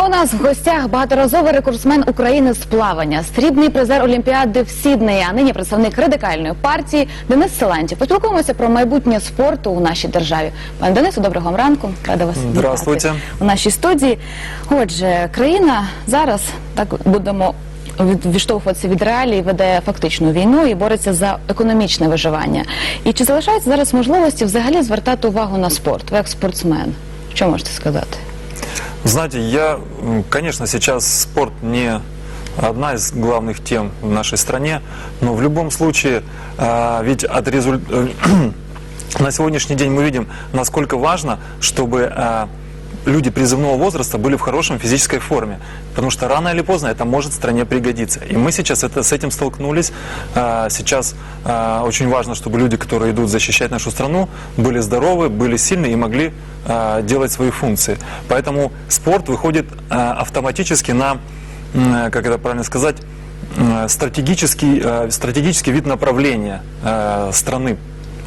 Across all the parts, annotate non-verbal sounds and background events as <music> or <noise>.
А у нас в гостях багаторазовий рекордсмен України з плавання, срібний призер Олімпіади в Сіднеї, а нині представник радикальної партії Денис Силантів. Поспілкуємося про майбутнє спорту у нашій державі. Пане Денису, доброго вам ранку. Рада вас вітати Здравствуйте. у нашій студії. Отже, країна зараз так будемо. від- Відштовхуватися від реалій, веде фактичну війну і бореться за економічне виживання. І чи залишаються зараз можливості взагалі звертати увагу на спорт? Ви як спортсмен? Що можете сказати? Знаете, я, конечно, сейчас спорт не одна из главных тем в нашей стране, но в любом случае, а, ведь от результ... <clears throat> на сегодняшний день мы видим, насколько важно, чтобы а, люди призывного возраста были в хорошем физической форме, потому что рано или поздно это может стране пригодиться. И мы сейчас это, с этим столкнулись. А, Сейчас а, очень важно, чтобы люди, которые идут защищать нашу страну, были здоровы, были сильны и могли а, делать свои функции. Поэтому спорт выходит автоматически на, как это правильно сказать, стратегический, стратегический вид направления страны.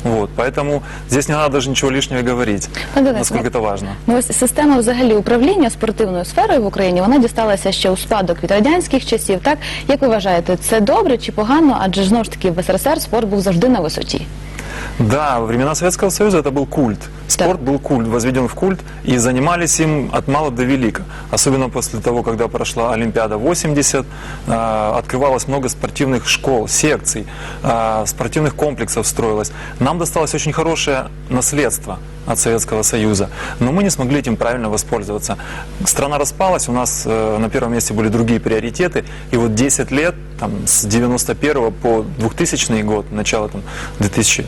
Вот, поэтому здесь не надо даже ничего лишнего говорить, Пане Денис, насколько ну, это важно. Ну, ось система взагалі управління спортивною сферою в Україні вона дісталася ще у спадок від радянських часів. Так як ви вважаєте, це добре чи погано? Адже знову ж таки в СРСР спорт був завжди на висоті. Да, во времена Советского Союза это был культ. Спорт был культ, возведен в культ, и занимались им от мала до велика. Особенно после того, когда прошла Олимпиада 80, э, открывалось много спортивных школ, секций, э, спортивных комплексов строилось. Нам досталось очень хорошее наследство от Советского Союза, но мы не смогли этим правильно воспользоваться. Страна распалась, у нас э, на первом месте были другие приоритеты, и вот 10 лет, там, с 91 по 2000 год, начало там, 2000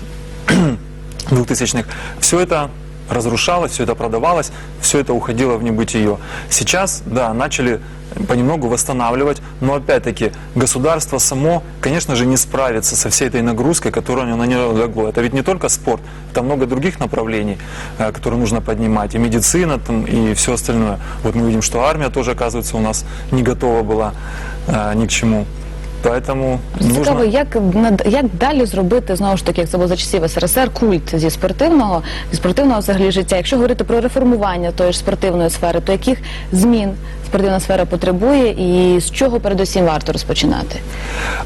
<clears throat> 2000-х, все это разрушалось, все это продавалось, все это уходило в небытие. Сейчас, да, начали понемногу восстанавливать, но опять-таки государство само, конечно же, не справится со всей этой нагрузкой, которую на нее легло. Это ведь не только спорт, это много других направлений, э, которые нужно поднимать, и медицина, там, и все остальное. Вот мы видим, что армия тоже, оказывается, у нас не готова была э, ни к чему. Поэтому Цікаво, нужно... як над- як далі зробити знову ж таки, як це було за часів СРСР, культ зі спортивного зі спортивного взагалі життя. Якщо говорити про реформування тої ж спортивної сфери, то яких змін спортивна сфера потребує, і з чого передусім варто розпочинати?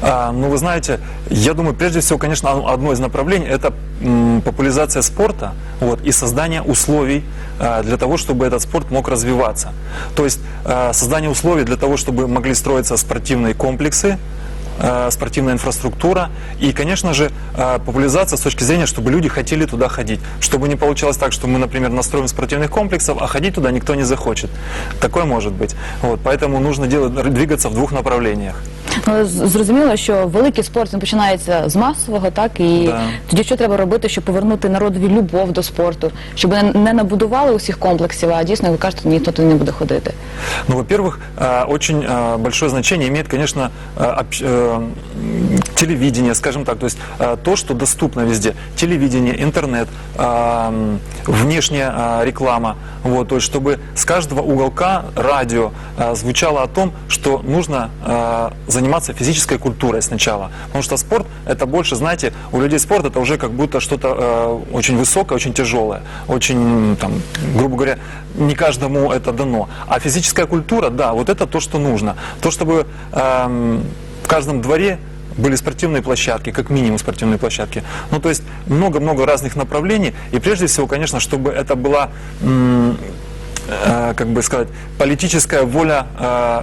А, ну, вы знаете, я думаю, прежде всего, конечно, одно- одно из направлений – это м, популяризация спорта вот, и создание условий а, для того, чтобы этот спорт мог развиваться. То есть а, создание условий для того, чтобы могли строиться спортивные комплексы, а, спортивная инфраструктура и, конечно же, а, популяризация с точки зрения, чтобы люди хотели туда ходить. Чтобы не получалось так, что мы, например, настроим спортивных комплексов, а ходить туда никто не захочет. Такое может быть. Вот, поэтому нужно делать, двигаться в двух направлениях. Ну, з- зрозуміло, що великий спорт він починається з масового, так і Да. тоді що треба робити, щоб повернути народові любов до спорту, щоб не, не набудували усіх комплексів, а дійсно, як ви кажете, ніхто туди не буде ходити. Ну, во-первых, э, очень э, большое значение имеет, конечно, э, телевидение, скажем так, то есть э, то, что доступно везде. Телевидение, интернет, э, внешняя реклама, вот, то есть чтобы с каждого уголка радио звучало о том, что нужно заниматься физической культурой сначала. Потому что спорт это больше, знаете, у людей спорт это уже как будто что-то очень высокое, очень тяжелое, очень, там, грубо говоря, не каждому это дано. А физическая культура, да, вот это то, что нужно. То, чтобы эм, в каждом дворе были спортивные площадки, как минимум спортивные площадки. Ну, то есть много-много разных направлений. И прежде всего, конечно, чтобы это была, э, как бы сказать, политическая воля э,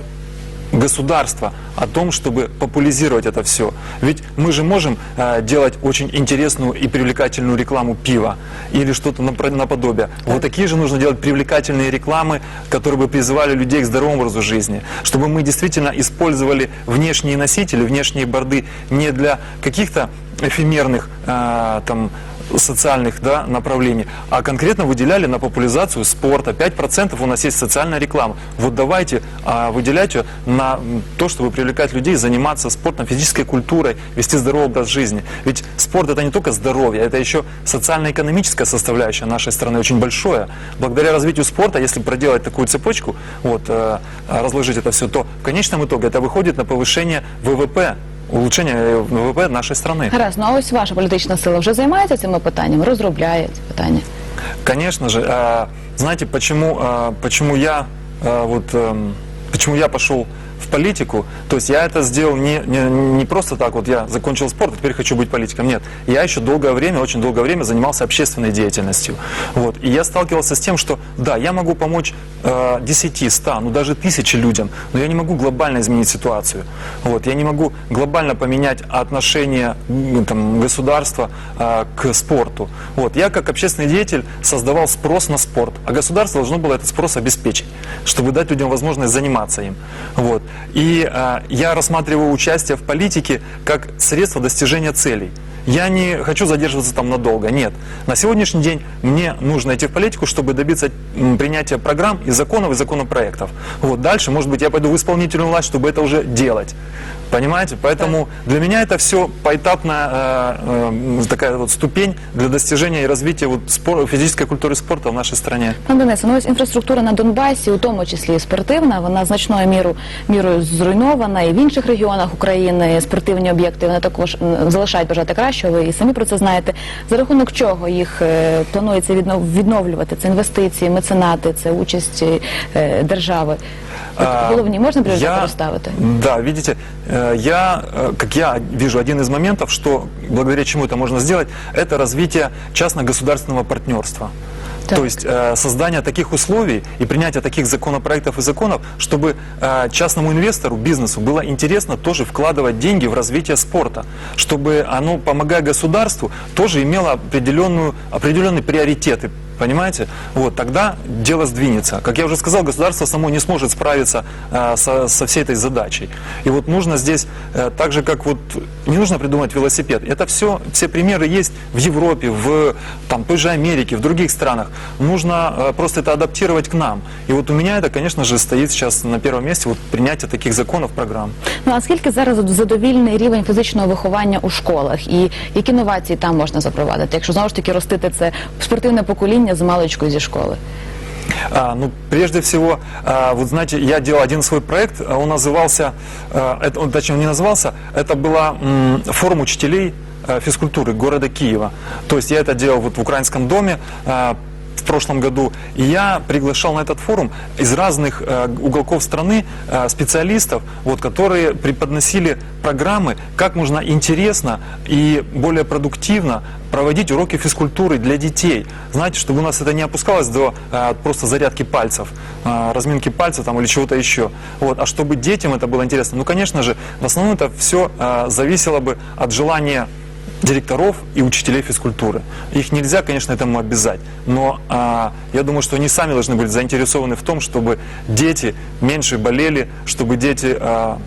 государства о том, чтобы популяризировать это все. Ведь мы же можем э, делать очень интересную и привлекательную рекламу пива или что-то наподобие. Вот такие же нужно делать привлекательные рекламы, которые бы призывали людей к здоровому образу жизни. Чтобы мы действительно использовали внешние носители, внешние борды не для каких-то эфемерных э, там социальных да, направлений, а конкретно выделяли на популяризацию спорта. 5% у нас есть социальная реклама. Вот давайте а, выделять ее на то, чтобы привлекать людей, заниматься спортом, физической культурой, вести здоровый образ жизни. Ведь спорт это не только здоровье, это еще социально-экономическая составляющая нашей страны очень большое. Благодаря развитию спорта, если проделать такую цепочку, вот, э, разложить это все, то в конечном итоге это выходит на повышение ВВП, улучшение э, ВВП нашей страны. Гаразд, ну а ось ваша політична сила вже займається цими питаннями, розробляє ці питання. Конечно же. э, Знаете, почему, э, почему я э, вот эм, почему я пошел в политику, то есть я это сделал не, не, не просто так, вот я закончил спорт, а теперь хочу быть политиком. Нет, я еще долгое время, очень долгое время занимался общественной деятельностью. Вот. И я сталкивался с тем, что да, я могу помочь э, 10, 100, ну даже тысячи людям, но я не могу глобально изменить ситуацию. Вот. Я не могу глобально поменять отношение там, государства э, к спорту. Вот. Я как общественный деятель создавал спрос на спорт, а государство должно было этот спрос обеспечить, чтобы дать людям возможность заниматься им. Вот. И э, я рассматриваю участие в политике как средство достижения целей. Я не хочу задерживаться там надолго, нет. На сегодняшний день мне нужно идти в политику, чтобы добиться принятия программ и законов, и законопроектов. Вот дальше, может быть, я пойду в исполнительную власть, чтобы это уже делать. Понимаете? Поэтому для меня это все поэтапная э, э, такая вот ступень для достижения и развития вот спор- физической культуры спорта в нашей стране. Пан Денисе, ну ось інфраструктура на Донбасі, у тому числі і спортивна, вона значною міру, мірою зруйнована і в інших регіонах України спортивні об'єкти вони також м, залишають бажати кращого. Ви і самі про це знаєте. За рахунок чого їх е, планується віднов- відновлювати? Це інвестиції, меценати, це участь е, держави. А, головні можна пріоритети я- розставити? Да, видите, э, я, э, как я вижу, один из моментов, что благодаря чему это можно сделать, это развитие частно-государственного партнерства. Так. То есть э, создание таких условий и принятие таких законопроектов и законов, чтобы э, частному инвестору, бизнесу было интересно тоже вкладывать деньги в развитие спорта, чтобы оно, помогая государству, тоже имело определенную, определенные приоритеты. Понимаете? Вот, тогда дело сдвинется. Как я уже сказал, государство само не сможет справиться э, со, со всей этой задачей. И вот нужно здесь, э, так же как вот, не нужно придумать велосипед. Это все, все примеры есть в Европе, в там, той же Америке, в других странах. Нужно э, просто это адаптировать к нам. И вот у меня это, конечно же, стоит сейчас на первом месте, вот принятие таких законов, программ. Ну а скільки зараз от задовільний рівень фізичного виховання у школах і які новації там можна запровадити, якщо знову ж таки ростити це спортивне покоління з маличкою зі школи? А, ну, прежде всего, а, вот знаете, я делал один свой проект, а он назывался, а, это, он, точнее, он не назывался, это была м, форум учителей а, физкультуры города Киева. То есть я это делал вот в украинском доме, а, прошлом году, и я приглашал на этот форум из разных э, уголков страны э, специалистов, вот, которые преподносили программы, как можно интересно и более продуктивно проводить уроки физкультуры для детей. Знаете, чтобы у нас это не опускалось до э, просто зарядки пальцев, э, разминки пальцев там, или чего-то еще. Вот, а чтобы детям это было интересно. Ну, конечно же, в основном это все зависело бы от желания директоров и учителей физкультуры. Их нельзя, конечно, этому обязать, но а, я думаю, что они сами должны быть заинтересованы в том, чтобы дети меньше болели, чтобы дети а,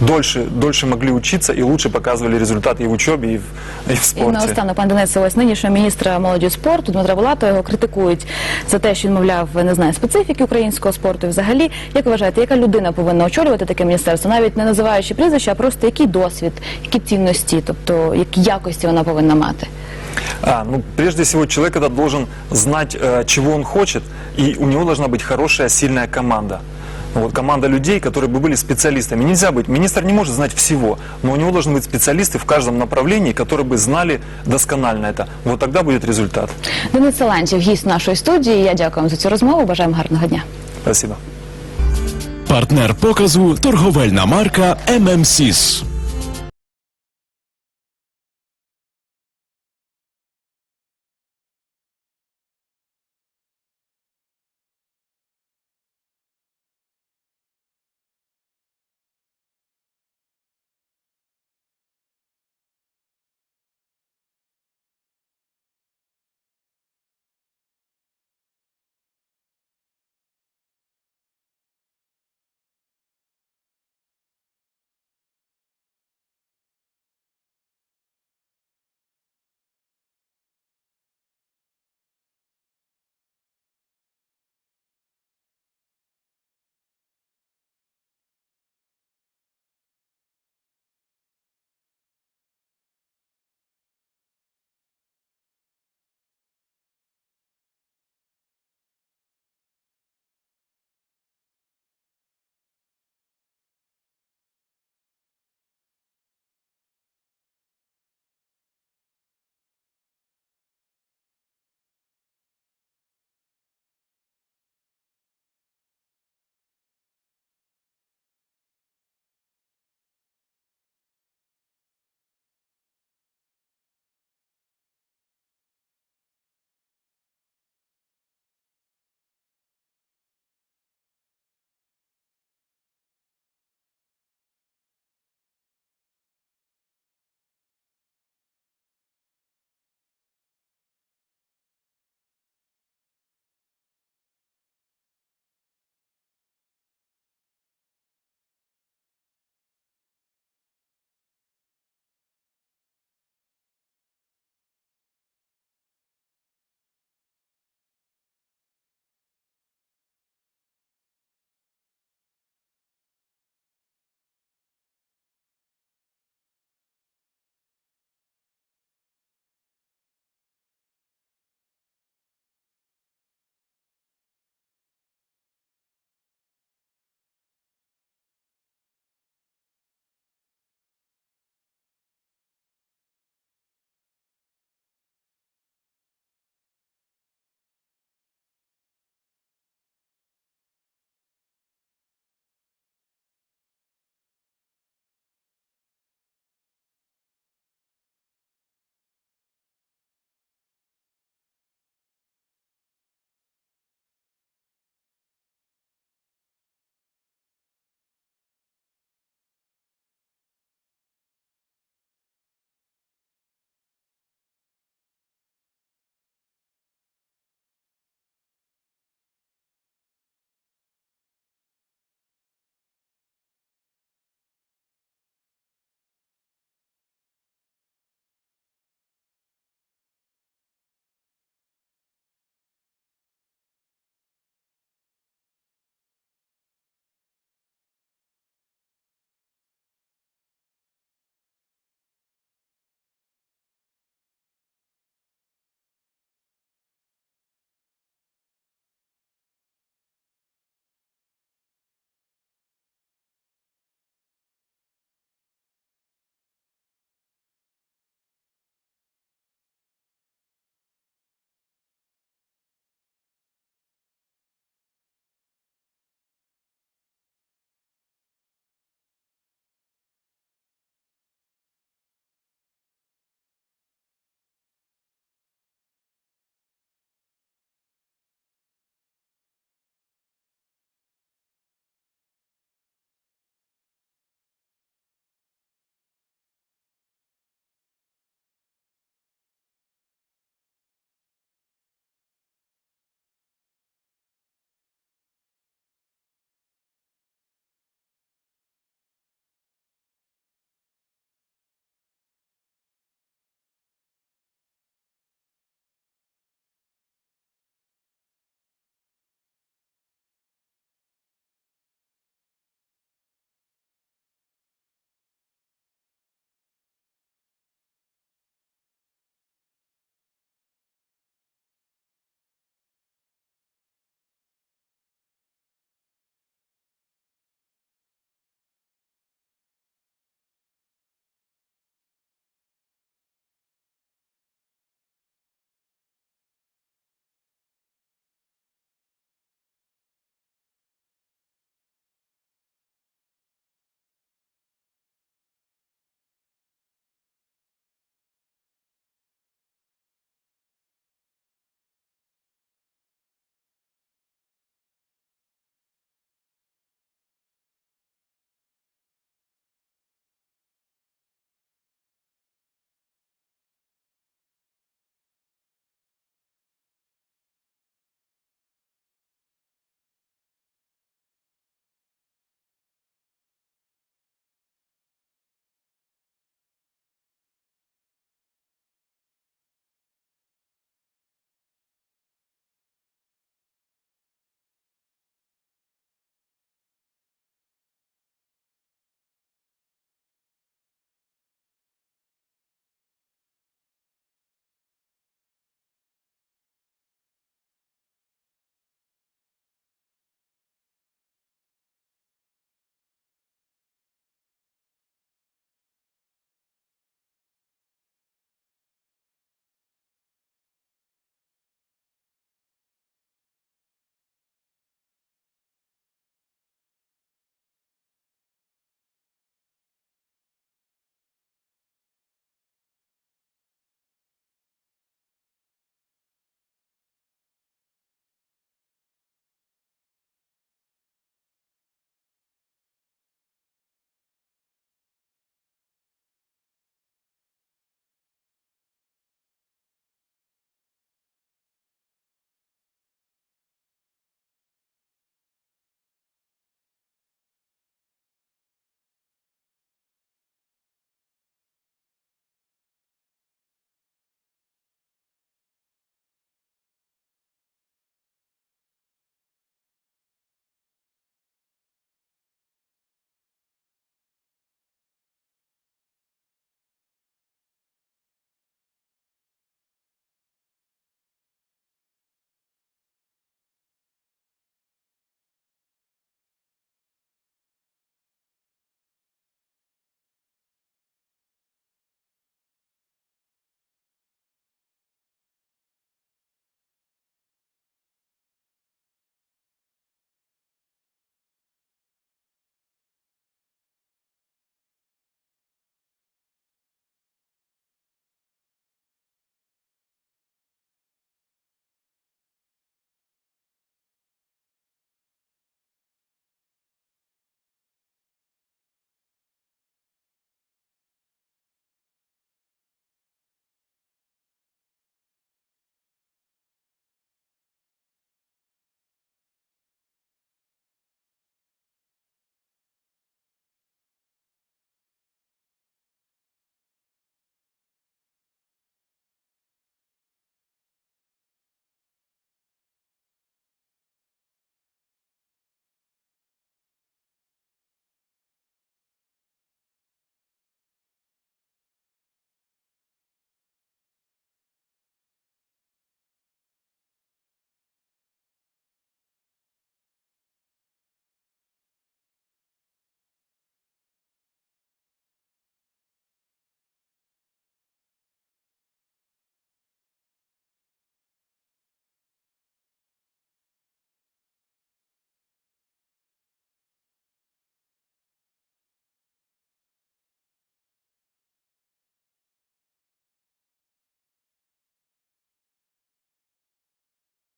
дольше, дольше могли учиться и лучше показывали результаты и в учебе, и в, и в І спорте. наостанок, пан Денисе, ось нинішнього міністра молоді і спорту Дмитра Булата його критикують за те, що він мовляв, не знає специфіки українського спорту. І взагалі, як ви вважаєте, яка людина повинна очолювати таке міністерство, навіть не називаючи прізвища, а просто який досвід, які цінності, тобто які якості вона повинна мати? А, ну, прежде всего, человек это должен знать, э, чего он хочет, и у него должна быть хорошая, сильная команда. Вот, команда людей, которые бы были специалистами. Нельзя быть, министр не может знать всего, но у него должны быть специалисты в каждом направлении, которые бы знали досконально это. Вот тогда будет результат. Денис Саланчев, гість нашої студії. Я дякую вам за цю розмову. Бажаємо гарного дня. Спасибо. Партнер показу торговельна марка ММСІС.